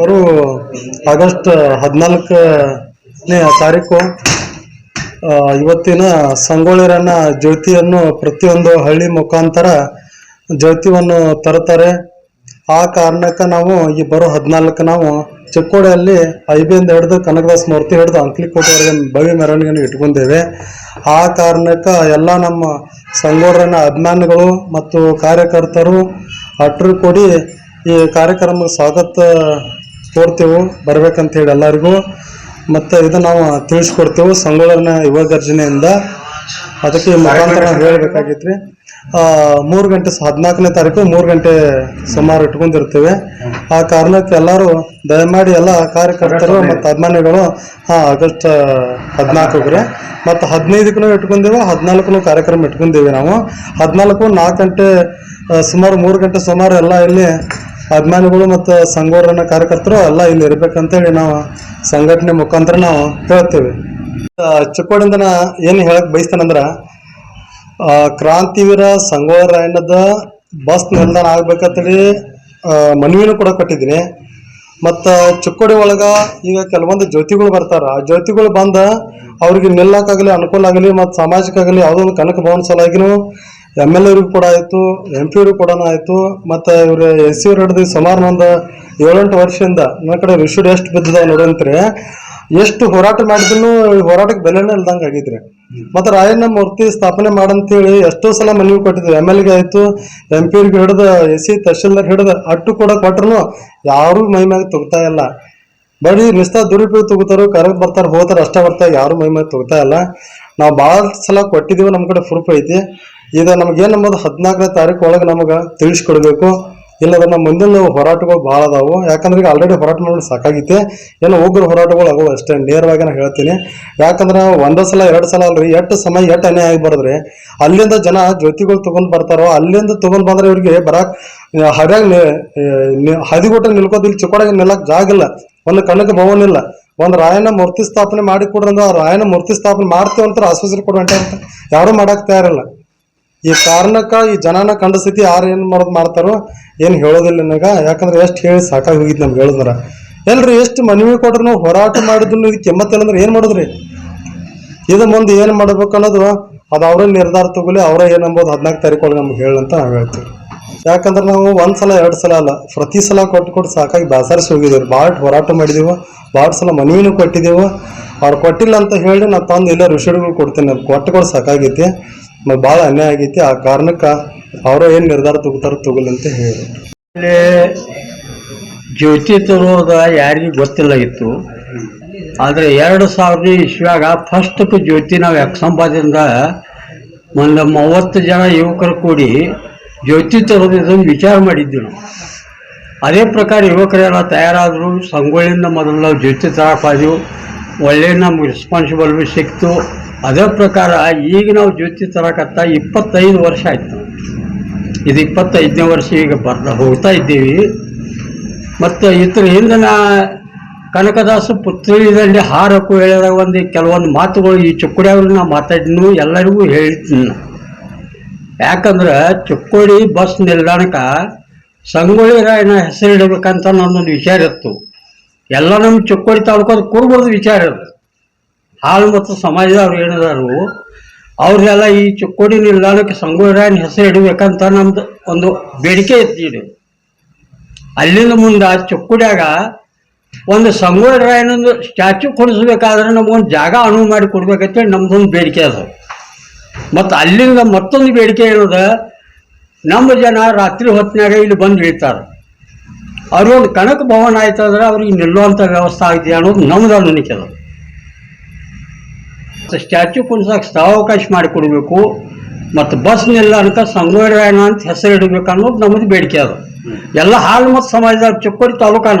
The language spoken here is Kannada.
ಅವರು ಆಗಸ್ಟ್ ಹದಿನಾಲ್ಕನೇ ತಾರೀಕು ಇವತ್ತಿನ ಸಂಗೊಳ್ಳಿರನ್ನ ಜ್ಯೋತಿಯನ್ನು ಪ್ರತಿಯೊಂದು ಹಳ್ಳಿ ಮುಖಾಂತರ ಜ್ಯೋತಿಯನ್ನು ತರುತ್ತಾರೆ. ಆ ಕಾರಣಕ್ಕೆ ನಾವು ಈ ಬರೋ ಹದಿನಾಲ್ಕು ನಾವು ಚಿಕ್ಕೋಡಿಯಲ್ಲಿ ಐಬಿಯಿಂದ ಹಿಡಿದು ಕನಕದಾಸ ಮೂರ್ತಿ ಹಿಡಿದು ಅಂಕ್ಲಿಕೋಟೆವರೆಗೆ ಭವ್ಯ ಮೆರವಣಿಗೆಯನ್ನು ಇಟ್ಕೊಂಡಿದ್ದೇವೆ. ಆ ಕಾರಣಕ್ಕೆ ಎಲ್ಲ ನಮ್ಮ ಸಂಗೊಳ್ಳಿರನ್ನ ಅಭಿಮಾನಿಗಳು ಮತ್ತು ಕಾರ್ಯಕರ್ತರು ಅಟ್ರು ಕೊಡಿ ಈ ಕಾರ್ಯಕ್ರಮಕ್ಕೆ ಸ್ವಾಗತ ಕೋರ್ತೇವೆ ಬರ್ಬೇಕಂತ ಹೇಳಿ ಎಲ್ಲರಿಗೂ. ಮತ್ತು ಇದು ನಾವು ತಿಳಿಸ್ಕೊಡ್ತೇವೆ ಸಂಗೊಳ್ಳನ ಯುವ ಗರ್ಜನೆಯಿಂದ ಅದಕ್ಕೆ ಮುಖಾಂತರ ಹೇಳಬೇಕಾಗಿತ್ತು ರೀ ಮೂರು ಗಂಟೆ ಹದಿನಾಲ್ಕನೇ ತಾರೀಕು ಮೂರು ಗಂಟೆ ಸುಮಾರು ಇಟ್ಕೊಂಡಿರ್ತೇವೆ. ಆ ಕಾರಣಕ್ಕೆ ಎಲ್ಲರೂ ದಯಮಾಡಿ ಎಲ್ಲ ಕಾರ್ಯಕರ್ತರು ಮತ್ತು ಅಭಿಮಾನಿಗಳು ಹಾಂ ಆಗಸ್ಟ್ ಹದಿನಾಲ್ಕಕ್ಕೆ ಮತ್ತು ಹದಿನೈದಕ್ಕೂ ಇಟ್ಕೊಂಡೇವೆ ಹದಿನಾಲ್ಕು ಕಾರ್ಯಕ್ರಮ ಇಟ್ಕೊಂಡೇವೆ ನಾವು. ಹದಿನಾಲ್ಕು ನಾಲ್ಕು ಗಂಟೆ ಸುಮಾರು ಮೂರು ಗಂಟೆ ಸುಮಾರು ಎಲ್ಲ ಇಲ್ಲಿ ಅಭಿಮಾನಿಗಳು ಮತ್ತು ಸಂಘವರನ್ನ ಕಾರ್ಯಕರ್ತರು ಎಲ್ಲ ಇಲ್ಲಿ ಇರ್ಬೇಕಂತೇಳಿ ನಾವು ಸಂಘಟನೆ ಮುಖಾಂತರ ನಾವು ಹೇಳ್ತೇವೆ. ಆ, ಚಿಕ್ಕೋಡಿಂದ ನಾ ಏನು ಹೇಳಕ್ಕೆ ಬಯಸ್ತೇನೆಂದ್ರೆ ಕ್ರಾಂತಿವೀರ ಸಂಗೋಳ ರಾಯಣ್ಣದ ಬಸ್ ನಿಲ್ದಾಣ ಆಗ್ಬೇಕಂತೇಳಿ ಮನವಿನೂ ಕೂಡ ಕೊಟ್ಟಿದ್ದೀನಿ. ಮತ್ತು ಚಿಕ್ಕೋಡಿ ಒಳಗೆ ಈಗ ಕೆಲವೊಂದು ಜ್ಯೋತಿಗಳು ಬರ್ತಾರೆ. ಆ ಜ್ಯೋತಿಗಳು ಬಂದು ಅವ್ರಿಗೆ ನಿಲ್ಲಕ್ಕಾಗಲಿ ಅನುಕೂಲ ಆಗಲಿ ಮತ್ತು ಸಮಾಜಕ್ಕಾಗಲಿ ಯಾವುದೋ ಒಂದು ಕನಕ ಭವನ ಸಲುವಾಗಿನೂ ಎಂ ಎಲ್ ಎರಿಗೂ ಕೂಡ ಆಯಿತು ಎಂ ಪಿ ಕೂಡ ಆಯಿತು, ಮತ್ತು ಇವ್ರು ಎಸ್ ಸಿ ಅವ್ರು ಹಿಡಿದು ಸುಮಾರು ಒಂದು ಏಳೆಂಟು ವರ್ಷದಿಂದ ನನ್ನ ಕಡೆ ವಿಶ್ವಡ್ ಎಷ್ಟು ಬಿದ್ದಿದೆ ನೋಡಂತ್ರಿ, ಎಷ್ಟು ಹೋರಾಟ ಮಾಡಿದ್ರು ಹೋರಾಟಕ್ಕೆ ಬೆಲೆನೇ ಇಲ್ದಂಗೆ ಆಗಿದ್ರಿ. ಮತ್ತು ರಾಯಣ್ಣ ಮೂರ್ತಿ ಸ್ಥಾಪನೆ ಮಾಡಂತೇಳಿ ಎಷ್ಟೋ ಸಲ ಮನವಿ ಕೊಟ್ಟಿದ್ವಿ ಎಂ ಎಲ್ಗೆ ಆಯಿತು ಎಂ ಪಿ ಅವ್ರಿಗೆ ಹಿಡಿದು, ಎಸ್ ಸಿ ತಹಶೀಲ್ದಾರ್ ಹಿಡಿದು ಅಟ್ಟು ಕೂಡ ಕೊಟ್ರು ಯಾರೂ ಮೈ ಮ್ಯಾಗ ತೊಗ್ತಾ ಇಲ್ಲ. ಬರೀ ನಿಸ್ತ ದುರುಪಯೋಗ ತಗೋತಾರೋ ಕರೆಕ್ಟ್ ಬರ್ತಾರೆ, ಹೋಗ್ತಾರೆ ಅಷ್ಟೇ ಬರ್ತಾರೆ ಯಾರು ಮೈ ಮ್ಯಾಗ ತೊಗ್ತಾ ಇಲ್ಲ. ನಾವು ಭಾಳ ಸಲ ಕೊಟ್ಟಿದ್ದೀವಿ ನಮ್ಮ ಕಡೆ ಪ್ರೂಫ್ ಐತಿ. ಇದು ನಮ್ಗೇನು ನಮ್ಮದು ಹದಿನಾಲ್ಕನೇ ತಾರೀಕು ಒಳಗೆ ನಮಗೆ ತಿಳಿಸ್ಕೊಡ್ಬೇಕು. ಇಲ್ಲದ್ರೆ ನಮ್ಮ ಮುಂದಿನ ಹೋರಾಟಗಳು ಭಾಳ ಅದಾವು. ಯಾಕಂದ್ರೆ ಈಗ ಆಲ್ರೆಡಿ ಹೋರಾಟ ಮಾಡಿ ಸಾಕಾಗೈತೆ. ಏನೋ ಉಗ್ರ ಹೋರಾಟಗಳು ಆಗವು ಅಷ್ಟೇ. ನೇರವಾಗಿ ನಾನು ಹೇಳ್ತೀನಿ. ಯಾಕಂದ್ರೆ ಒಂದೇ ಸಲ, ಎರಡು ಸಲ ಅಲ್ರಿ. ಎಷ್ಟು ಸಮಯ, ಎಷ್ಟು ಅನ್ಯಾಯ ಆಗಿ ಬರದ್ರಿ. ಅಲ್ಲಿಂದ ಜನ ಜ್ಯೋತಿಗಳು ತಗೊಂಡ್ ಬರ್ತಾರೋ, ಅಲ್ಲಿಂದ ತಗೊಂಡ್ ಬಂದ್ರೆ ಇವ್ರಿಗೆ ಬರಕ್ ಹರ್ಯಾಗ ಹದಿಗೋಟ ನಿಲ್ಕೋದು ಇಲ್ಲಿ ಚಿಕ್ಕೋಡಾಗ ನಿಲ್ಲಕ್ ಜಾಗ ಇಲ್ಲ. ಒಂದು ಕಣ್ಣಕ್ಕೆ ಭವನ ಇಲ್ಲ. ಒಂದು ರಾಯನ ಮೂರ್ತಿ ಸ್ಥಾಪನೆ ಮಾಡಿ ಕೊಡ್ರಂದ್ರೆ ಆ ರಾಯನ ಮೂರ್ತಿ ಸ್ಥಾಪನೆ ಮಾಡ್ತೇವೆ ಅಂತ ಆಶ್ವಾಸನೆ ಕೊಡುವಂಟ ಯಾರು ಮಾಡಕ್ಕೆ ತಯಾರಿಲ್ಲ. ಈ ಕಾರಣಕ್ಕ ಈ ಜನನ ಕಂಡ ಸ್ಥಿತಿ ಯಾರು ಏನ್ ಮಾಡೋದು ಮಾಡ್ತಾರೋ ಏನ್ ಹೇಳೋದಿಲ್ಲ ನನಗ. ಯಾಕಂದ್ರೆ ಎಷ್ಟು ಹೇಳಿ ಸಾಕಾಗಿ ಹೋಗಿದ್ ನಮ್ಗೆ ಹೇಳಿದ್ರ ಎಲ್ರಿ ಎಷ್ಟು ಮನವಿ ಕೊಟ್ರು ಹೋರಾಟ ಮಾಡಿದ್ರು ಕೆಮ್ಮತ್ತಿಲ್ಲ ಅಂದ್ರೆ ಏನ್ ಮಾಡಿದ್ರಿ? ಇದು ಮುಂದೆ ಏನ್ ಮಾಡ್ಬೇಕು ಅನ್ನೋದು ಅದು ಅವರೇ ನಿರ್ಧಾರ ತಗೊಳ್ಳಿ, ಅವರೇ ಏನ್ ಅಂಬೋದು ಹದಿನಾಲ್ಕು ತಾರೀಕು ನಮ್ಗೆ ಹೇಳಂತ ನಾವು ಹೇಳ್ತೀವಿ. ಯಾಕಂದ್ರೆ ನಾವು ಒಂದ್ ಸಲ, ಎರಡು ಸಲ ಅಲ್ಲ, ಪ್ರತಿ ಸಲ ಕೊಟ್ಟು ಕೊಟ್ಟು ಸಾಕಾಗಿ ಬಾಸಾರಿಸಿ ಹೋಗಿದ್ದೇವೆ. ಭಾಳ ಹೋರಾಟ ಮಾಡಿದೆವು ಭಾಳ ಸಲ ಮನವಿನೂ ಕೊಟ್ಟಿದ್ದೆವು. ಅವ್ರು ಕೊಟ್ಟಿಲ್ಲ ಅಂತ ಹೇಳಿ ನಾವು ತಂದು ಇಲ್ಲ ಋಷಿಗಳು ಕೊಡ್ತೇನೆ ಕೊಟ್ಟುಗಳು ಸಾಕಾಗೈತಿ. ಮತ್ತು ಭಾಳ ಅನ್ಯಾಯ ಆಗೈತಿ. ಆ ಕಾರಣಕ್ಕೆ ಅವರು ಏನು ನಿರ್ಧಾರ ತಗೋತಾರ ತಗೊಳ್ಳಿ ಅಂತ ಹೇಳಿ ಇಲ್ಲಿ ಜ್ಯೋತಿ ತರೋದ ಯಾರಿಗೂ ಗೊತ್ತಿಲ್ಲ ಇತ್ತು. ಆದರೆ ಎರಡು ಸಾವಿರದ ಇಸ್ವ್ಯಾಗ ಫಸ್ಟ್ ಜ್ಯೋತಿ ನಾವು ಎಕ್ಸಂಬಾದಿಂದ ಒಂದು ಮೂವತ್ತು ಜನ ಯುವಕರು ಕೂಡಿ ಜ್ಯೋತಿ ತರೋದು ವಿಚಾರ ಮಾಡಿದ್ವಿ ಅದೇ ಪ್ರಕಾರ ಯುವಕರೆಲ್ಲ ತಯಾರಾದರು. ಸಂಗೊಳ್ಳಿಂದ ಮೊದಲು ನಾವು ಜ್ಯೋತಿ ತರಕ್ಕೆ ಹೋದೆವು. ಒಳ್ಳೆ ನಮ್ಗೆ ರೆಸ್ಪಾನ್ಸಿಬಲ್ ಭೀ ಸಿಕ್ತು. ಅದೇ ಪ್ರಕಾರ ಈಗ ನಾವು ಜ್ಯೋತಿ ತರಕತ್ತ ಇಪ್ಪತ್ತೈದು ವರ್ಷ ಆಯ್ತು. ಇದು ಇಪ್ಪತ್ತೈದನೇ ವರ್ಷ ಈಗ ಬರ್ತಾ ಹೋಗ್ತಾ ಇದ್ದೀವಿ. ಮತ್ತು ಇತರ ಹಿಂದಿನ ಕನಕದಾಸ ಪುತ್ರಿದಲ್ಲಿ ಹಾರಕ್ಕೂ ಹೇಳಿದಾಗ ಒಂದು ಕೆಲವೊಂದು ಮಾತುಗಳು ಈ ಚುಕ್ಕುಡಿಯವ್ರು ನಾ ಮಾತಾಡಿದ್ನು ಎಲ್ಲರಿಗೂ ಹೇಳ್ತೀನಿ ಯಾಕಂದ್ರೆ ಚುಕ್ಕೋಡಿ ಬಸ್ ನಿಲ್ದಾಣಕ್ಕೆ ಸಂಗೊಳ್ಳಿ ರಾಯನ ಹೆಸರಿಡಬೇಕಂತ ನನ್ನೊಂದು ವಿಚಾರ ಇತ್ತು. ಎಲ್ಲ ನಮ್ಮ ಚುಕ್ಕೋಡಿ ಅದು ಕುರುಬರದ ವಿಚಾರ ಅದು. ಹಾಲು ಮತ್ತು ಸಮಾಜದವ್ರು ಏನಿದಾರು ಅವ್ರನ್ನೆಲ್ಲ ಈ ಚುಕ್ಕೋಡಿ ನಿಲ್ದಾಣಕ್ಕೆ ರಾಯನ ಹೆಸರು ಇಡಬೇಕಂತ ನಮ್ದು ಒಂದು ಬೇಡಿಕೆ ಇತ್ತು ಅಲ್ಲಿಂದ ಮುಂದೆ ಚುಕ್ಕುಡ್ಯಾಗ ಒಂದು ಸಂಗೊಳ್ಳಿ ಸ್ಟ್ಯಾಚು ಕೊಡಿಸ್ಬೇಕಾದ್ರೆ ನಮಗೊಂದು ಜಾಗ ಅನುವು ಮಾಡಿ ಕೊಡ್ಬೇಕಂತೇಳಿ ನಮ್ದೊಂದು ಬೇಡಿಕೆ ಅದ. ಮತ್ತು ಅಲ್ಲಿಂದ ಮತ್ತೊಂದು ಬೇಡಿಕೆ ಏನದ ನಮ್ಮ ಜನ ರಾತ್ರಿ ಹೊತ್ತಿನಾಗ ಇಲ್ಲಿ ಬಂದು ಇಳಿತಾರೆ. ಅವ್ರಿಗೊಂದು ಕನಕ ಭವನ ಆಯ್ತು ಅಂದ್ರೆ ಅವ್ರಿಗೆ ನಿಲ್ಲುವಂಥ ವ್ಯವಸ್ಥೆ ಆಗಿದೆ ಅನ್ನೋದು ನಮ್ದು ಅನಿಕೆ ಅದ ಸ್ಟ್ಯಾಚ್ಯೂ ಕುಣಿಸೋಕೆ ಸ್ಥಳಾವಕಾಶ ಮಾಡಿಕೊಡ್ಬೇಕು, ಮತ್ತು ಬಸ್ ನಿಲ್ದಾಣಕ್ಕೆ ಸಂಗೊಳ್ಳಿ ರಾಯಣ್ಣ ಅಂತ ಹೆಸರು ಇಡಬೇಕು ಅನ್ನೋದು ನಮ್ಮದು ಬೇಡಿಕೆ ಅದು. ಎಲ್ಲ ಹಾಲು ಮತ್ತು ಸಮಾಜದ ಚಿಕ್ಕೋಡಿ ತಾಲೂಕಾನ.